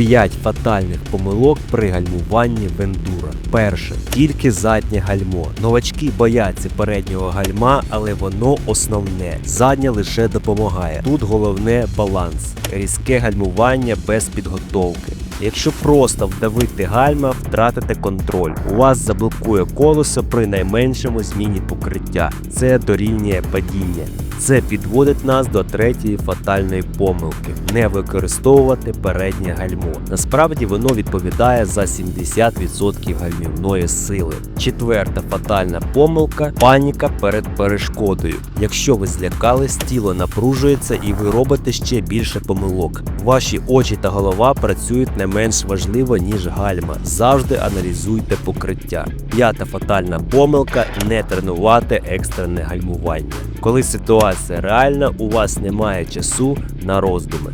5 фатальних помилок при гальмуванні в. Перше, тільки заднє гальмо. Новачки бояться переднього гальма, але воно основне. Заднє лише допомагає. Тут головне баланс, різке гальмування без підготовки. Якщо просто вдавити гальма, втратите контроль. У вас заблокує колесо при найменшому зміні покриття. Це дорівнює падіння. Це підводить нас до третьої фатальної помилки не використовувати переднє гальмо. Насправді воно відповідає за 70% гальмівної сили. Четверта фатальна помилка паніка перед перешкодою. Якщо ви злякались, тіло напружується і ви робите ще більше помилок. Ваші очі та голова працюють не менш важливо, ніж гальма. Завжди аналізуйте покриття. П'ята фатальна помилка не тренувати екстрене гальмування. Коли ситуація реальна, у вас немає часу на роздуми.